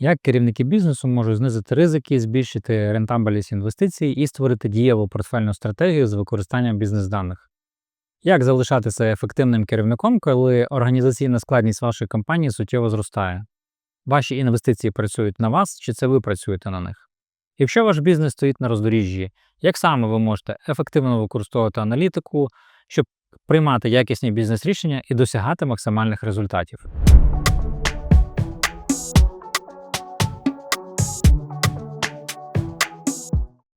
Як керівники бізнесу можуть знизити ризики, збільшити рентабельність інвестицій і створити дієву портфельну стратегію з використанням бізнес-даних? Як залишатися ефективним керівником, коли організаційна складність вашої компанії суттєво зростає? Ваші інвестиції працюють на вас, чи це ви працюєте на них? Якщо ваш бізнес стоїть на роздоріжжі, як саме ви можете ефективно використовувати аналітику, щоб приймати якісні бізнес-рішення і досягати максимальних результатів?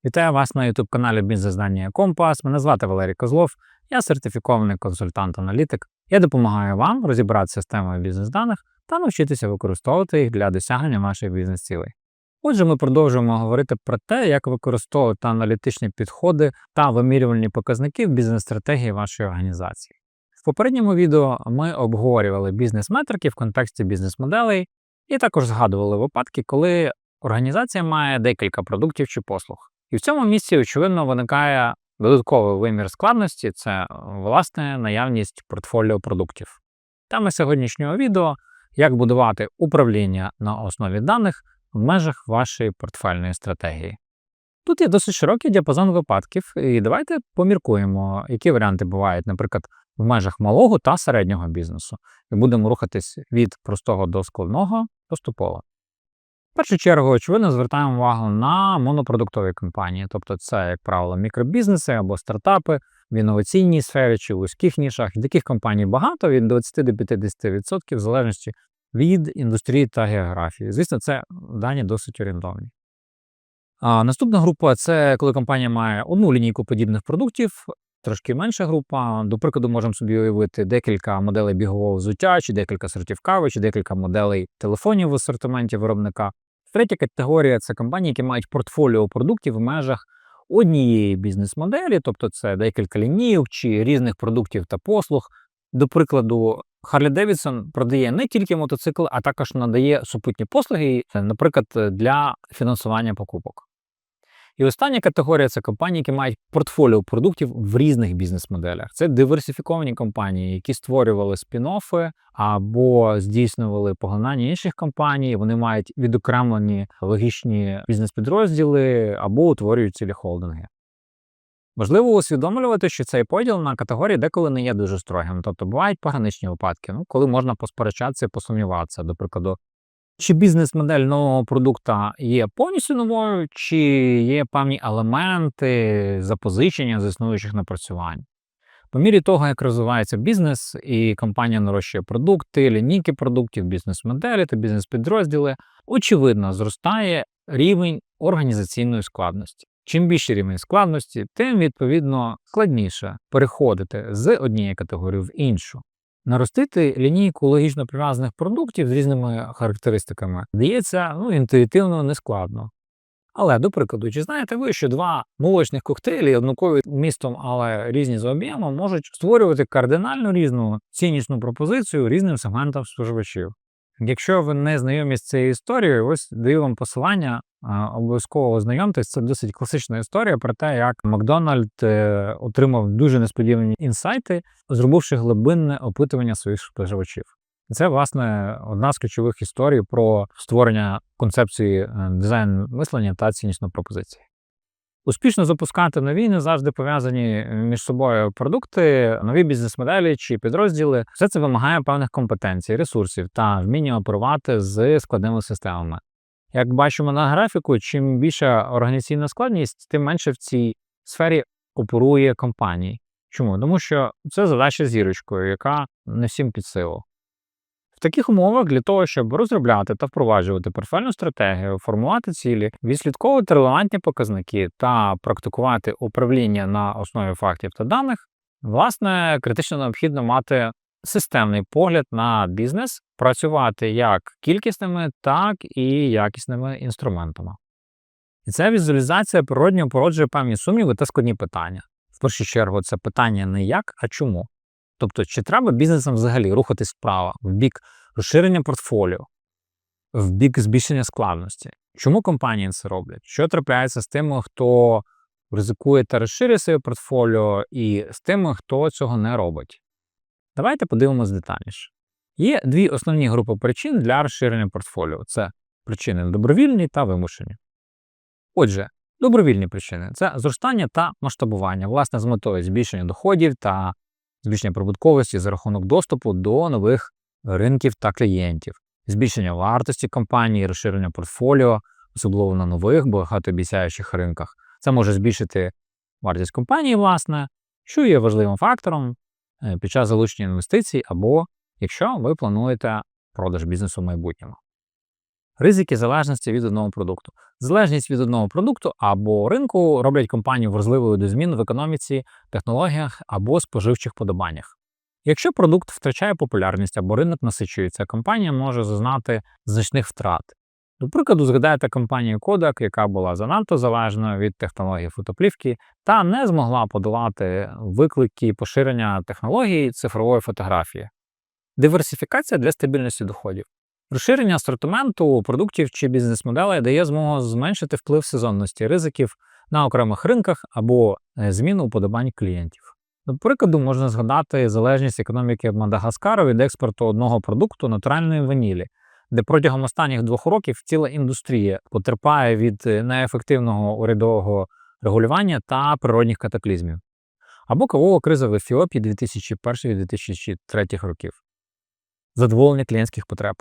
Вітаю вас на youtube каналі Бізнес-знання Компас. Мене звати Валерій Козлов, я сертифікований консультант-аналітик. Я допомагаю вам розібратися з темою бізнес-даних та навчитися використовувати їх для досягнення ваших бізнес-цілей. Отже, ми продовжуємо говорити про те, як використовувати аналітичні підходи та вимірювальні показники в бізнес-стратегії вашої організації. В попередньому відео ми обговорювали бізнес-метрики в контексті бізнес-моделей і також згадували випадки, коли організація має декілька продуктів чи послуг. І в цьому місці, очевидно, виникає додатковий вимір складності це власне наявність портфоліо продуктів. Тема сьогоднішнього відео як будувати управління на основі даних в межах вашої портфельної стратегії. Тут є досить широкий діапазон випадків, і давайте поміркуємо, які варіанти бувають, наприклад, в межах малого та середнього бізнесу, і будемо рухатись від простого до складного поступово. В першу чергу, очевидно, звертаємо увагу на монопродуктові компанії, тобто це, як правило, мікробізнеси або стартапи в інноваційній сфері чи в вузьких нішах. Таких компаній багато від 20 до 50% в залежності від індустрії та географії. Звісно, це дані досить орієнтовні. А Наступна група це коли компанія має одну лінійку подібних продуктів, трошки менша група. До прикладу, можемо собі уявити декілька моделей бігового взуття, чи декілька сортів кави, чи декілька моделей телефонів в асортименті виробника. Третя категорія це компанії, які мають портфоліо продуктів в межах однієї бізнес-моделі, тобто це декілька лінійок чи різних продуктів та послуг. До прикладу, Харлі Девідсон продає не тільки мотоцикли, а також надає супутні послуги, наприклад, для фінансування покупок. І остання категорія це компанії, які мають портфоліо продуктів в різних бізнес-моделях. Це диверсифіковані компанії, які створювали спін-оффи або здійснювали поглинання інших компаній. Вони мають відокремлені логічні бізнес-підрозділи або утворюють цілі холдинги. Важливо усвідомлювати, що цей поділ на категорії деколи не є дуже строгим. Тобто бувають пограничні випадки, ну, коли можна посперечатися і посумніватися. До прикладу, чи бізнес-модель нового продукту є повністю новою, чи є певні елементи запозичення з існуючих напрацювань. По мірі того, як розвивається бізнес, і компанія нарощує продукти, лінійки продуктів, бізнес-моделі та бізнес-підрозділи, очевидно, зростає рівень організаційної складності. Чим більший рівень складності, тим відповідно складніше переходити з однієї категорії в іншу. Наростити лінійку логічно прив'язаних продуктів з різними характеристиками здається ну, інтуїтивно нескладно. Але, до прикладу, чи знаєте ви, що два молочних коктейлі, однакові містом, але різні за об'ємом, можуть створювати кардинально різну ціннісну пропозицію різним сегментам споживачів? Якщо ви не знайомі з цією історією, ось даю вам посилання, обов'язково ознайомтесь. Це досить класична історія про те, як Макдональд е, отримав дуже несподівані інсайти, зробивши глибинне опитування своїх споживачів. Це, власне, одна з ключових історій про створення концепції е, дизайн мислення та ціннісної пропозиції. Успішно запускати нові не завжди пов'язані е, між собою продукти, нові бізнес-моделі чи підрозділи. Все це вимагає певних компетенцій, ресурсів та вміння оперувати з складними системами. Як бачимо на графіку, чим більша організаційна складність, тим менше в цій сфері оперує компанії. Чому? Тому що це задача зірочкою, яка не всім під силу. В таких умовах для того, щоб розробляти та впроваджувати портфельну стратегію, формувати цілі, відслідковувати релевантні показники та практикувати управління на основі фактів та даних, власне, критично необхідно мати системний погляд на бізнес, працювати як кількісними, так і якісними інструментами. І ця візуалізація природньо породжує певні сумніви та складні питання. В першу чергу, це питання не як, а чому. Тобто, чи треба бізнесам взагалі рухатись вправо, в бік розширення портфоліо, в бік збільшення складності? Чому компанії це роблять? Що трапляється з тими, хто ризикує та розширює своє портфоліо, і з тими, хто цього не робить? Давайте подивимось детальніше. Є дві основні групи причин для розширення портфоліо: це Причини добровільні та вимушені. Отже, добровільні причини це зростання та масштабування, власне, з метою збільшення доходів та збільшення прибутковості за рахунок доступу до нових ринків та клієнтів, збільшення вартості компанії, розширення портфоліо, особливо на нових багатообіцяючих ринках. Це може збільшити вартість компанії, власне, що є важливим фактором е, під час залучення інвестицій, або якщо ви плануєте продаж бізнесу в майбутньому. Ризики залежності від одного продукту. Залежність від одного продукту або ринку роблять компанію вразливою до змін в економіці, технологіях або споживчих подобаннях. Якщо продукт втрачає популярність або ринок насичується, компанія може зазнати значних втрат. До прикладу, згадайте компанію Kodak, яка була занадто залежною від технологій фотоплівки та не змогла подолати виклики поширення технологій цифрової фотографії. Диверсифікація для стабільності доходів. Розширення асортименту продуктів чи бізнес-моделей дає змогу зменшити вплив сезонності ризиків на окремих ринках або е, зміну уподобань клієнтів. До прикладу, можна згадати залежність економіки Мадагаскару від експорту одного продукту натуральної ванілі, де протягом останніх двох років ціла індустрія потерпає від е, неефективного урядового регулювання та природних катаклізмів, або кавова криза в Ефіопії 2001-2003 років. Задоволення клієнтських потреб.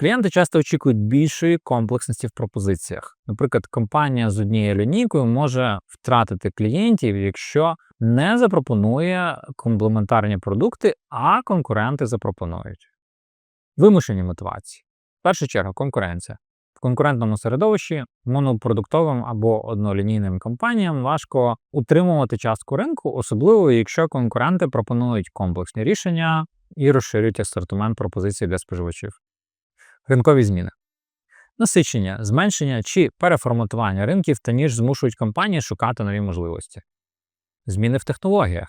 Клієнти часто очікують більшої комплексності в пропозиціях. Наприклад, компанія з однією лінійкою може втратити клієнтів, якщо не запропонує комплементарні продукти, а конкуренти запропонують. Вимушені мотивації. В першу чергу конкуренція. В конкурентному середовищі монопродуктовим або однолінійним компаніям важко утримувати частку ринку, особливо якщо конкуренти пропонують комплексні рішення і розширюють асортимент пропозицій для споживачів. Ринкові зміни. Насичення, зменшення чи переформатування ринків та ніж змушують компанії шукати нові можливості. Зміни в технологіях.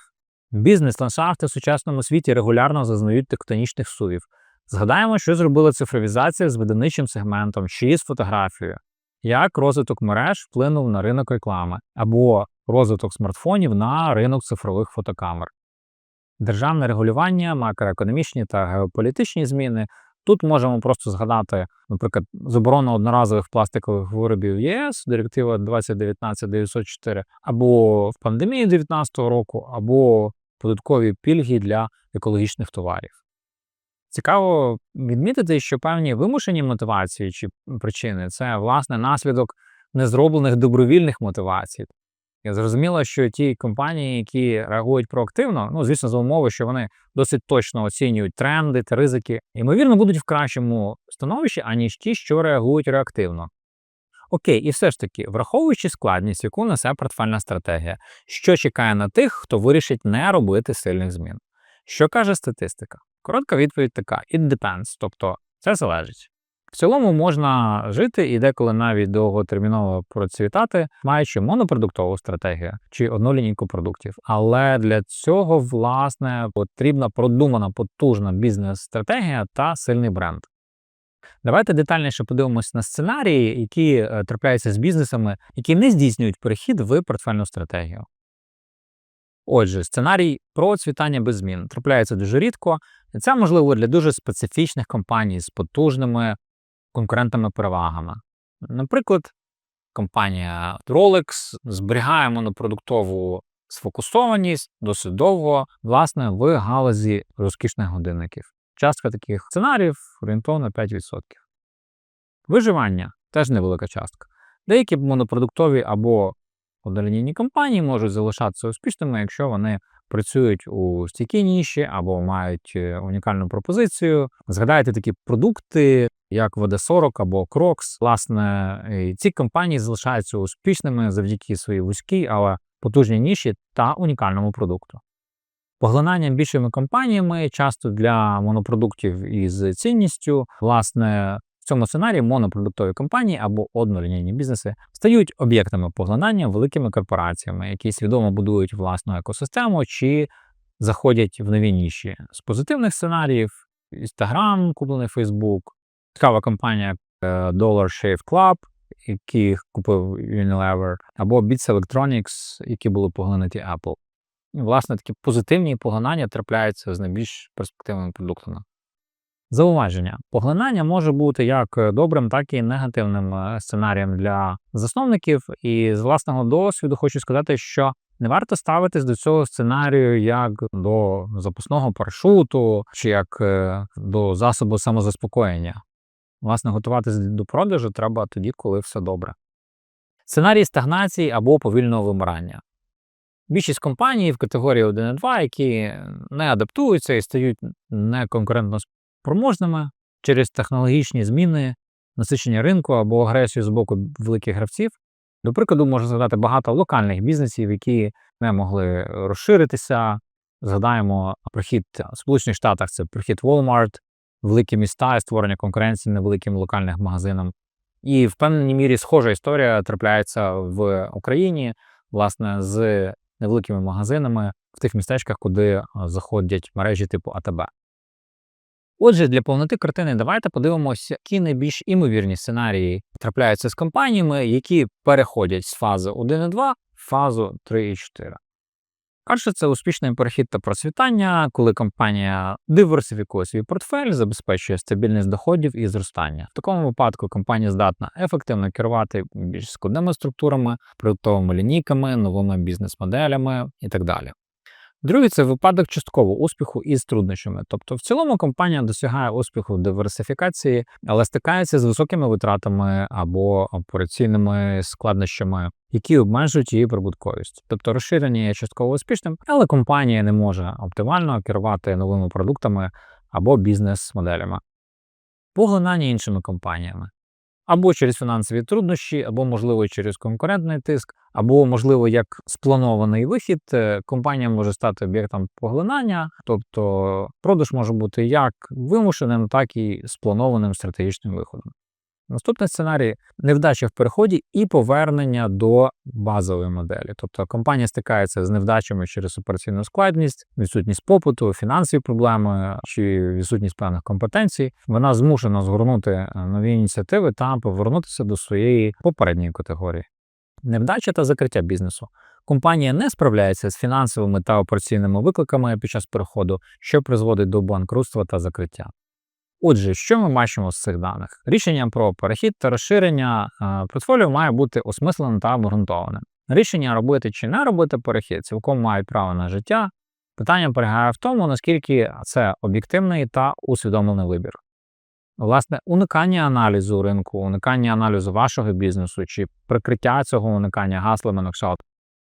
Бізнес-ландшафти в сучасному світі регулярно зазнають тектонічних сувів. Згадаємо, що зробила цифровізація з видавничим сегментом чи з фотографією, як розвиток мереж вплинув на ринок реклами або розвиток смартфонів на ринок цифрових фотокамер. Державне регулювання, макроекономічні та геополітичні зміни Тут можемо просто згадати, наприклад, заборону одноразових пластикових виробів ЄС, директива 2019-904, або в пандемії 2019 року, або податкові пільги для екологічних товарів. Цікаво відмітити, що певні вимушені мотивації чи причини це власне наслідок незроблених добровільних мотивацій. Зрозуміло, що ті компанії, які реагують проактивно, ну звісно, за умови, що вони досить точно оцінюють тренди та ризики, ймовірно, будуть в кращому становищі, аніж ті, що реагують реактивно. Окей, і все ж таки, враховуючи складність, яку несе портфельна стратегія, що чекає на тих, хто вирішить не робити сильних змін. Що каже статистика? Коротка відповідь така: it depends, тобто це залежить. В цілому можна жити і деколи навіть довготерміново процвітати, маючи монопродуктову стратегію чи одну лінійку продуктів. Але для цього, власне, потрібна продумана потужна бізнес-стратегія та сильний бренд. Давайте детальніше подивимося на сценарії, які е, трапляються з бізнесами, які не здійснюють перехід в портфельну стратегію. Отже, сценарій про цвітання без змін трапляється дуже рідко, і це можливо для дуже специфічних компаній з потужними конкурентними перевагами. Наприклад, компанія Rolex зберігає монопродуктову сфокусованість досить довго, власне, в галузі розкішних годинників. Частка таких сценаріїв орієнтовно 5%. Виживання теж невелика частка. Деякі монопродуктові або однолінійні компанії можуть залишатися успішними, якщо вони працюють у стійкій ніші або мають е, унікальну пропозицію. Згадайте такі продукти, як ВД-40 або Crocs. Власне, ці компанії залишаються успішними завдяки своїй вузькій, але потужній ніші та унікальному продукту. Поглинання більшими компаніями часто для монопродуктів із цінністю, власне, в цьому сценарії монопродуктові компанії або однолінійні бізнеси стають об'єктами поглинання великими корпораціями, які свідомо будують власну екосистему чи заходять в нові ніші з позитивних сценаріїв, Instagram, куплений Facebook, цікава компанія е, Dollar Shave Club, які купив Unilever, або Beats Electronics, які були поглинуті Apple. І, власне, такі позитивні поглинання трапляються з найбільш перспективними продуктами. Зауваження. Поглинання може бути як е, добрим, так і негативним е, сценарієм для засновників. І з власного досвіду хочу сказати, що не варто ставитись до цього сценарію як до запасного парашуту чи як до засобу самозаспокоєння. Власне, готуватися до продажу треба тоді, коли все добре. Сценарій стагнації або повільного вимирання. Більшість компаній в категорії 1 і 2, які не адаптуються і стають неконкурентно спроможними через технологічні зміни, насичення ринку або агресію з боку великих гравців. До прикладу, можна згадати багато локальних бізнесів, які не могли розширитися. Згадаємо прихід в Сполучених Штатах це прихід Walmart, великі міста і створення конкуренції невеликим локальним магазинам. І в певній мірі схожа історія трапляється в Україні, власне, з невеликими магазинами в тих містечках, куди заходять мережі типу АТБ. Отже, для повноти картини давайте подивимося, які найбільш імовірні сценарії трапляються з компаніями, які переходять з фази 1 і 2 в фазу 3 і 4. Перше, це успішний перехід та процвітання, коли компанія диверсифікує свій портфель, забезпечує стабільність доходів і зростання. В такому випадку компанія здатна ефективно керувати більш складними структурами, продуктовими лінійками, новими бізнес-моделями і так далі. Другий це випадок часткового успіху із труднощами. Тобто, в цілому компанія досягає успіху в диверсифікації, але стикається з високими витратами або операційними складнощами, які обмежують її прибутковість. Тобто розширення є частково успішним, але компанія не може оптимально керувати новими продуктами або бізнес-моделями. Поглинання іншими компаніями або через фінансові труднощі, або, можливо, через конкурентний тиск, або, можливо, як спланований вихід, е, компанія може стати об'єктом поглинання, тобто продаж може бути як вимушеним, так і спланованим стратегічним виходом. Наступний сценарій невдача в переході і повернення до базової моделі. Тобто компанія стикається з невдачами через операційну складність, відсутність попиту, фінансові проблеми чи відсутність певних компетенцій. Вона змушена згорнути е, нові ініціативи та повернутися до своєї попередньої категорії. Невдача та закриття бізнесу. Компанія не справляється з фінансовими та операційними викликами під час переходу, що призводить до банкрутства та закриття. Отже, що ми бачимо з цих даних? Рішення про перехід та розширення е, портфоліо має бути осмисленим та обґрунтованим. Рішення робити чи не робити перехід цілком мають право на життя. Питання полягає в тому, наскільки це об'єктивний та усвідомлений вибір. Власне, уникання аналізу ринку, уникання аналізу вашого бізнесу чи прикриття цього уникання гаслами на кшталт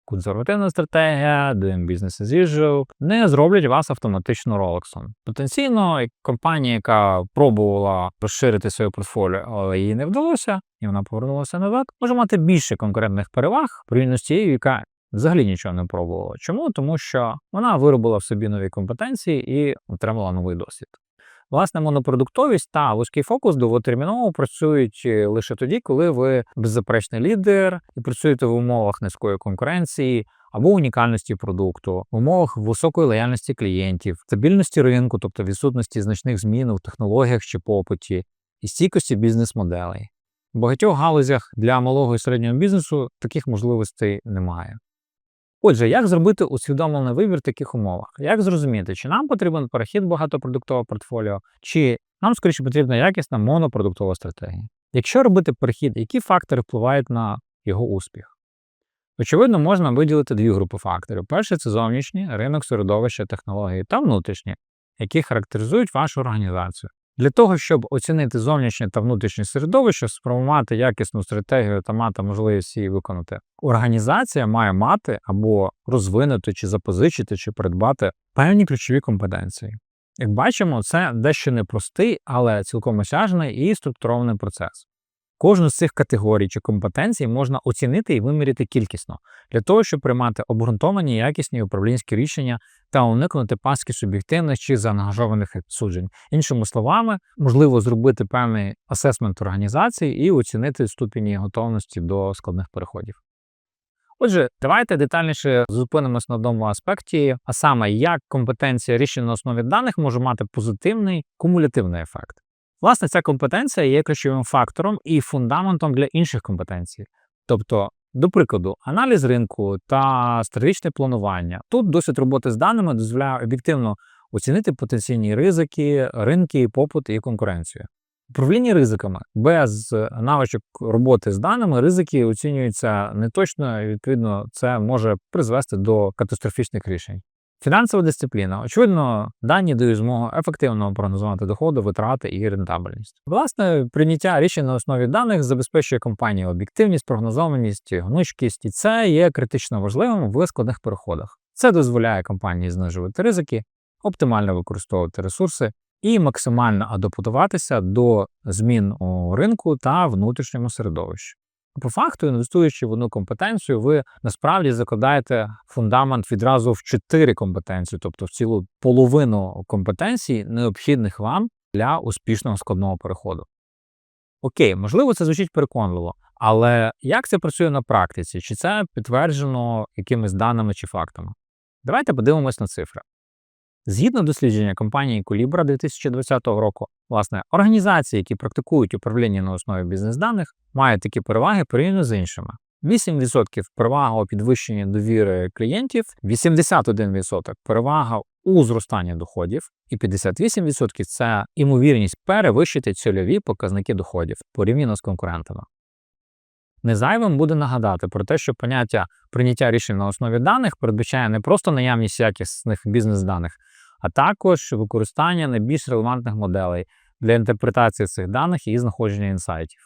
консервативна стратегія, doing business as usual, не зроблять вас автоматично Ролексом. Потенційно, компанія, яка пробувала розширити своє портфоліо, але їй не вдалося, і вона повернулася назад, може мати більше конкурентних переваг порівняно з тією, яка взагалі нічого не пробувала. Чому? Тому що вона виробила в собі нові компетенції і отримала новий досвід. Власне, монопродуктовість та вузький фокус довготерміново працюють е, лише тоді, коли ви беззаперечний лідер і працюєте в умовах низької конкуренції або унікальності продукту, в умовах високої лояльності клієнтів, стабільності ринку, тобто відсутності значних змін у технологіях чи попиті, і стійкості бізнес-моделей. В багатьох галузях для малого і середнього бізнесу таких можливостей немає. Отже, як зробити усвідомлений вибір в таких умовах? Як зрозуміти, чи нам потрібен перехід багатопродуктового портфоліо, чи нам скоріше потрібна якісна монопродуктова стратегія? Якщо робити перехід, які фактори впливають на його успіх? Очевидно, можна виділити дві групи факторів. Перше це зовнішні ринок середовища технології та внутрішні, які характеризують вашу організацію. Для того, щоб оцінити зовнішнє та внутрішнє середовище, сформувати якісну стратегію та мати можливість її виконати, організація має мати або розвинути, чи запозичити, чи придбати певні ключові компетенції. Як бачимо, це дещо непростий, але цілком осяжний і структурований процес. Кожну з цих категорій чи компетенцій можна оцінити і виміряти кількісно для того, щоб приймати обґрунтовані якісні управлінські рішення та уникнути паски суб'єктивних чи заангажованих суджень. Іншими словами, можливо зробити певний асесмент організації і оцінити ступінь готовності до складних переходів. Отже, давайте детальніше зупинимось на одному аспекті, а саме як компетенція рішень на основі даних може мати позитивний кумулятивний ефект. Власне, ця компетенція є ключовим фактором і фундаментом для інших компетенцій. Тобто, до прикладу, аналіз ринку та стратегічне планування. Тут досвід роботи з даними дозволяє об'єктивно оцінити потенційні ризики, ринки, попит і конкуренцію. Управління ризиками без навичок роботи з даними ризики оцінюються неточно, і відповідно це може призвести до катастрофічних рішень. Фінансова дисципліна. Очевидно, дані дають змогу ефективно прогнозувати доходи, витрати і рентабельність. Власне, прийняття рішень на основі даних забезпечує компанії об'єктивність, прогнозованість, гнучкість, і це є критично важливим в складних переходах. Це дозволяє компанії знижувати ризики, оптимально використовувати ресурси і максимально адаптуватися до змін у ринку та внутрішньому середовищі. По факту, інвестуючи в одну компетенцію, ви насправді закладаєте фундамент відразу в чотири компетенції, тобто в цілу половину компетенцій, необхідних вам для успішного складного переходу. Окей, можливо, це звучить переконливо, але як це працює на практиці? Чи це підтверджено якимись даними чи фактами? Давайте подивимось на цифри. Згідно дослідження компанії Colibra 2020 року, власне, організації, які практикують управління на основі бізнес-даних, мають такі переваги порівняно з іншими. 8% перевага у підвищенні довіри клієнтів, 81% перевага у зростанні доходів, і 58% це імовірність перевищити цільові показники доходів порівняно з конкурентами. Незайвим буде нагадати про те, що поняття прийняття рішень на основі даних передбачає не просто наявність якісних бізнес-даних, а також використання найбільш релевантних моделей для інтерпретації цих даних і знаходження інсайтів.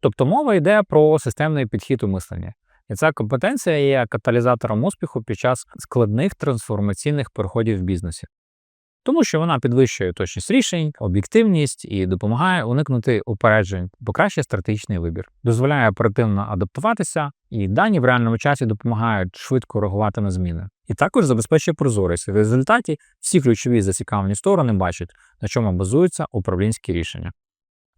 Тобто мова йде про системний підхід у мисленні. І ця компетенція є каталізатором успіху під час складних трансформаційних переходів в бізнесі тому що вона підвищує точність рішень, об'єктивність і допомагає уникнути упереджень, покращує стратегічний вибір, дозволяє оперативно адаптуватися, і дані в реальному часі допомагають швидко реагувати на зміни. І також забезпечує прозорість. В результаті всі ключові зацікавлені сторони бачать, на чому базуються управлінські рішення.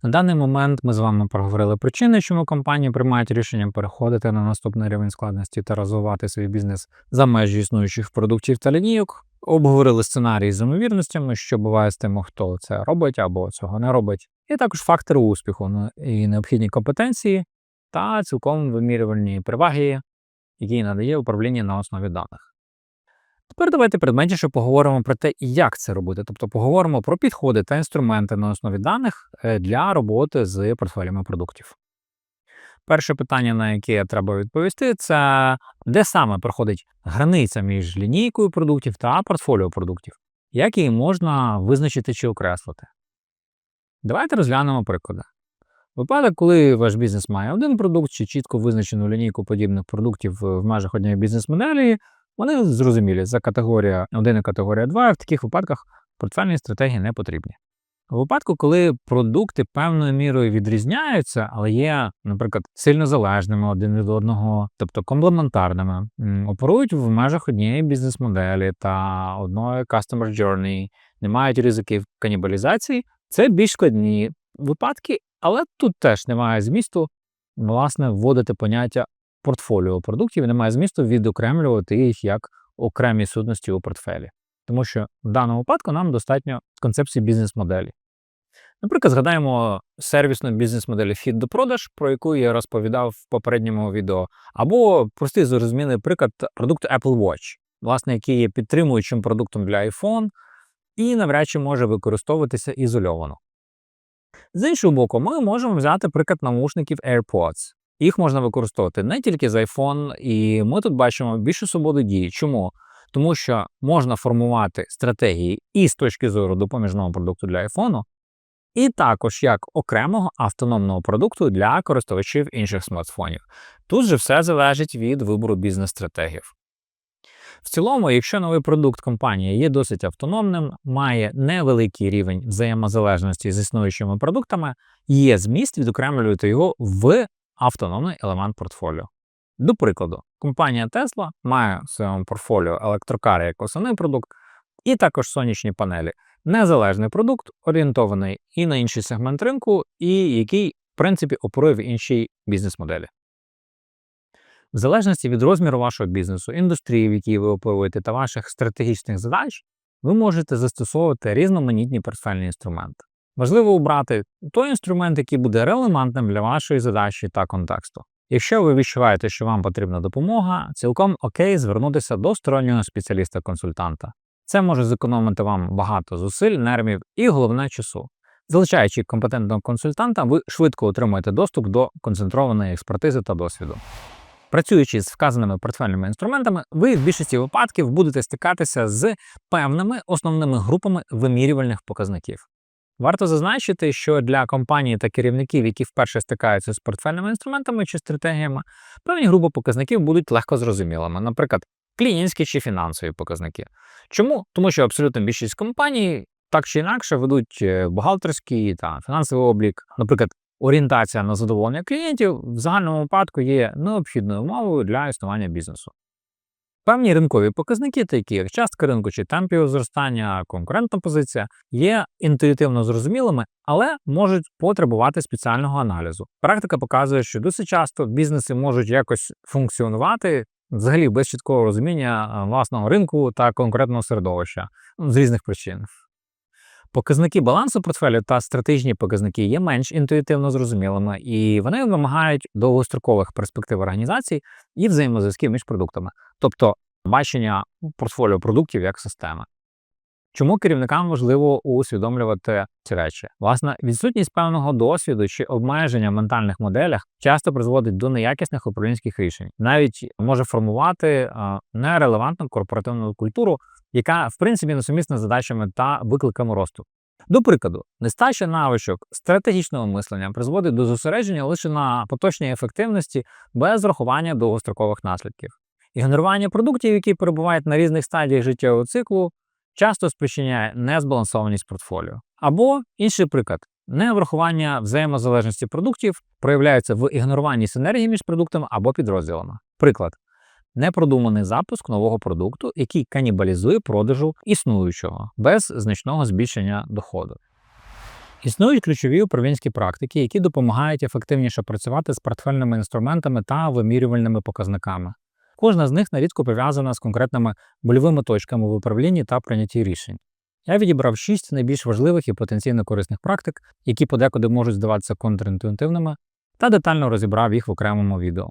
На даний момент ми з вами проговорили причини, чому компанії приймають рішення переходити на наступний рівень складності та розвивати свій бізнес за межі існуючих продуктів та лінійок. Обговорили сценарії з ймовірностями, що буває з тим, хто це робить або цього не робить, і також фактори успіху ну, і необхідні компетенції та цілком вимірювальні переваги, які надає управління на основі даних. Тепер давайте предметніше поговоримо про те, як це робити, тобто поговоримо про підходи та інструменти на основі даних е, для роботи з портфелями продуктів. Перше питання, на яке треба відповісти, це де саме проходить границя між лінійкою продуктів та портфоліо продуктів, як її можна визначити чи окреслити. Давайте розглянемо приклади. Випадок, коли ваш бізнес має один продукт чи чітко визначену лінійку подібних продуктів в межах однієї бізнес-моделі, вони зрозумілі за категорія 1 і категорія 2, і в таких випадках портфельні стратегії не потрібні. У випадку, коли продукти певною мірою відрізняються, але є, наприклад, сильно залежними один від одного, тобто комплементарними, оперують в межах однієї бізнес-моделі та одної customer journey, не мають ризиків канібалізації, це більш складні випадки, але тут теж немає змісту власне вводити поняття портфоліо продуктів, немає змісту відокремлювати їх як окремі сутності у портфелі. Тому що в даному випадку нам достатньо концепції бізнес-моделі. Наприклад, згадаємо сервісну бізнес-модель вхід до продаж, про яку я розповідав в попередньому відео, або простий зрозумілий приклад продукту Apple Watch, власне, який є підтримуючим продуктом для iPhone і навряд чи може використовуватися ізольовано. З іншого боку, ми можемо взяти приклад наушників AirPods. Їх можна використовувати не тільки з iPhone, і ми тут бачимо більше свободи дії. Чому? Тому що можна формувати стратегії і з точки зору допоміжного продукту для iPhone, і також як окремого автономного продукту для користувачів інших смартфонів. Тут же все залежить від вибору бізнес-стратегів. В цілому, якщо новий продукт компанії є досить автономним, має невеликий рівень взаємозалежності з існуючими продуктами, є зміст відокремлювати його в автономний елемент портфоліо. До прикладу, компанія Tesla має в своєму портфоліо електрокари як основний продукт, і також сонячні панелі. Незалежний продукт, орієнтований і на інший сегмент ринку, і який, в принципі, оперує в іншій бізнес-моделі. В залежності від розміру вашого бізнесу, індустрії, в якій ви оперуєте, та ваших стратегічних задач, ви можете застосовувати різноманітні портфельні інструменти. Важливо обрати той інструмент, який буде релевантним для вашої задачі та контексту. Якщо ви відчуваєте, що вам потрібна допомога, цілком окей звернутися до стороннього спеціаліста-консультанта. Це може зекономити вам багато зусиль, нервів і головне часу. Залучаючи компетентного консультанта, ви швидко отримуєте доступ до концентрованої експертизи та досвіду. Працюючи з вказаними портфельними інструментами, ви в більшості випадків будете стикатися з певними основними групами вимірювальних показників. Варто зазначити, що для компаній та керівників, які вперше стикаються з портфельними інструментами чи стратегіями, певні групи показників будуть легко зрозумілими, наприклад, клієнтські чи фінансові показники. Чому? Тому що абсолютно більшість компаній так чи інакше ведуть е, бухгалтерський та фінансовий облік. Наприклад, орієнтація на задоволення клієнтів в загальному випадку є необхідною умовою для існування бізнесу. Певні ринкові показники, такі як частка ринку чи темпів зростання, конкурентна позиція, є інтуїтивно зрозумілими, але можуть потребувати спеціального аналізу. Практика показує, що досить часто бізнеси можуть якось функціонувати взагалі без чіткого розуміння е, власного ринку та конкретного середовища з різних причин. Показники балансу портфелю та стратегічні показники є менш інтуїтивно зрозумілими, і вони вимагають довгострокових перспектив організацій і взаємозв'язків між продуктами, тобто бачення портфоліо продуктів як системи. Чому керівникам важливо усвідомлювати ці речі? Власне, відсутність певного досвіду чи обмеження в ментальних моделях часто призводить до неякісних управлінських рішень, навіть може формувати е, нерелевантну корпоративну культуру, яка в принципі несумісна з задачами та викликами росту. До прикладу, нестача навичок стратегічного мислення призводить до зосередження лише на поточній ефективності без врахування довгострокових наслідків. Ігнорування продуктів, які перебувають на різних стадіях життєвого циклу, часто спричиняє незбалансованість портфоліо. Або інший приклад. Неврахування взаємозалежності продуктів проявляється в ігноруванні синергії між продуктами або підрозділами. Приклад непродуманий запуск нового продукту, який канібалізує продажу існуючого без значного збільшення доходу. Існують ключові управлінські практики, які допомагають ефективніше працювати з портфельними інструментами та вимірювальними показниками. Кожна з них нарідко пов'язана з конкретними больовими точками в управлінні та прийнятті рішень. Я відібрав шість найбільш важливих і потенційно корисних практик, які подекуди можуть здаватися контрінтуїтивними, та детально розібрав їх в окремому відео.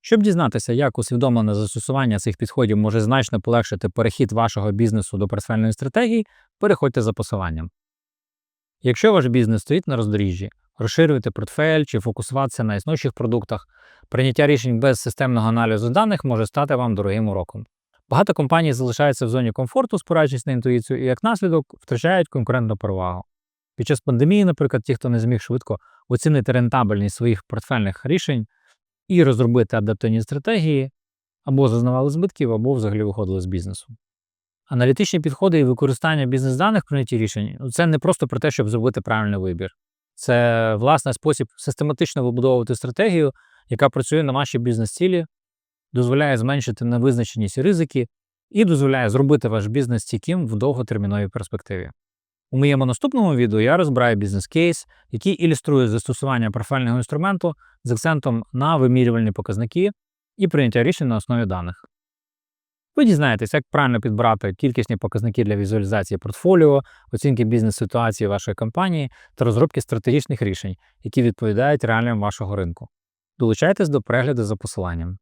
Щоб дізнатися, як усвідомлене застосування цих підходів може значно полегшити перехід вашого бізнесу до портфельної стратегії, переходьте за посиланням. Якщо ваш бізнес стоїть на роздоріжжі, розширювати портфель чи фокусуватися на існуючих продуктах, прийняття рішень без системного аналізу даних може стати вам дорогим уроком. Багато компаній залишаються в зоні комфорту, спираючись на інтуїцію, і як наслідок втрачають конкурентну перевагу. Під час пандемії, наприклад, ті, хто не зміг швидко оцінити рентабельність своїх портфельних рішень і розробити адаптивні стратегії, або зазнавали збитків, або взагалі виходили з бізнесу. Аналітичні підходи і використання бізнес-даних в прийнятті рішень це не просто про те, щоб зробити правильний вибір. Це власне спосіб систематично вибудовувати стратегію, яка працює на ваші бізнес-цілі, дозволяє зменшити невизначеність і ризики і дозволяє зробити ваш бізнес стійким в довготерміновій перспективі. У моєму наступному відео я розбираю бізнес-кейс, який ілюструє застосування профільного інструменту з акцентом на вимірювальні показники і прийняття рішень на основі даних. Ви дізнаєтесь, як правильно підбирати кількісні показники для візуалізації портфоліо, оцінки бізнес-ситуації вашої компанії та розробки стратегічних рішень, які відповідають реаліям вашого ринку. Долучайтесь до перегляду за посиланням.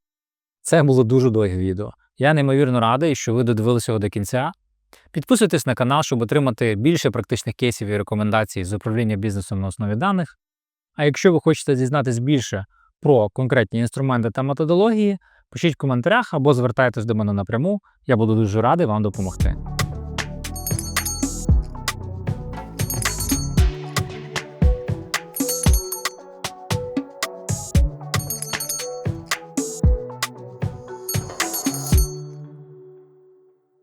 Це було дуже довге відео. Я неймовірно радий, що ви додивилися його до кінця. Підписуйтесь на канал, щоб отримати більше практичних кейсів і рекомендацій з управління бізнесом на основі даних. А якщо ви хочете дізнатись більше про конкретні інструменти та методології, пишіть в коментарях або звертайтесь до мене напряму, я буду дуже радий вам допомогти.